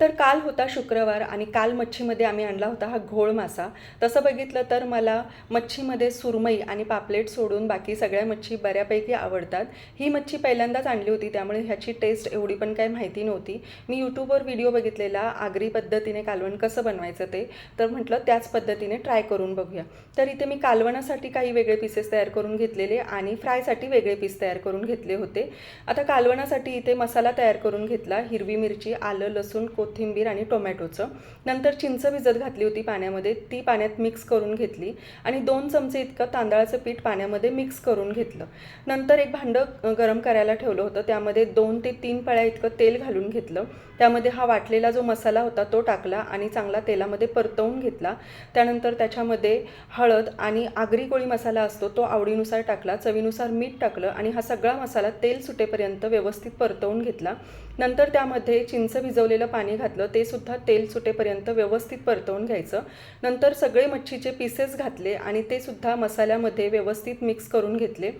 तर काल होता शुक्रवार आणि काल मच्छीमध्ये आम्ही आणला होता हा घोळ मासा. तसं बघितलं तर मला मच्छीमध्ये सुरमई आणि पापलेट सोडून बाकी सगळ्या मच्छी बऱ्यापैकी आवडतात. ही मच्छी पहिल्यांदाच आणली होती त्यामुळे ह्याची टेस्ट एवढी पण काही माहिती नव्हती. मी यूट्यूबवर व्हिडिओ बघितलेला आगरी पद्धतीने कालवण कसं बनवायचं ते तर म्हटलं त्याच पद्धतीने ट्राय करून बघूया. तर इथे मी कालवणासाठी काही वेगळे पीसेस तयार करून घेतलेले आणि फ्रायसाठी वेगळे पीस तयार करून घेतले होते. आता कालवणासाठी इथे मसाला तयार करून घेतला हिरवी मिरची आलं लसूण कोथिंबीर आणि टोमॅटोचं. नंतर चिंच भिजत घातली होती पाण्यामध्ये. ती पाण्यात मिक्स करून घेतली आणि दोन चमचे इतकं तांदळाचं पीठ पाण्यामध्ये मिक्स करून घेतलं. नंतर एक भांडं गरम करायला ठेवलं होतं. त्यामध्ये दोन ते तीन पळ्या इतकं तेल घालून घेतलं. त्यामध्ये हा वाटलेला जो मसाला होता तो टाकला आणि चांगला तेलामध्ये परतवून घेतला. त्यानंतर त्याच्यामध्ये हळद आणि आगरी कोळी मसाला असतो तो आवडीनुसार टाकला. चवीनुसार मीठ टाकलं आणि हा सगळा मसाला तेल सुटेपर्यंत व्यवस्थित परतवून घेतला. नंतर त्यामध्ये चिंच भिजवलेलं पाणी घातलं ते सुद्धा तेल सुटेपर्यंत व्यवस्थित परतवून घ्यायचं. नंतर सगळे मच्छीचे पीसेस घातले आणि ते सुद्धा मसाल्यामध्ये व्यवस्थित मिक्स करून घेतले.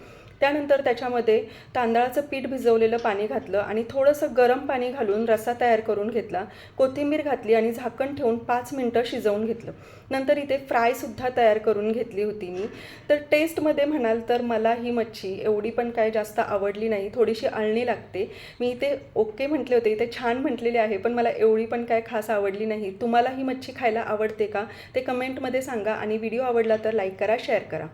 त्यानंतर त्याच्यामध्ये तांदळाचं पीठ भिजवलेलं पाणी घातलं आणि थोडंसं गरम पाणी घालून रस्सा तयार करून घेतला कोथिंबीर घातली आणि झाकण ठेवून पाच मिनटं शिजवून घेतलं. नंतर इथे फ्रायसुद्धा तयार करून घेतली होती मी. तर टेस्टमध्ये म्हणाल तर मला ही मच्छी एवढी पण काय जास्त आवडली नाही थोडीशी अळणी लागते. मी इथे ओके म्हटले होते इथे छान म्हटलेले आहे पण मला एवढी पण काय खास आवडली नाही. तुम्हाला ही मच्छी खायला आवडते का? ते कमेंटमध्ये सांगा आणि व्हिडिओ आवडला तर लाईक करा शेअर करा.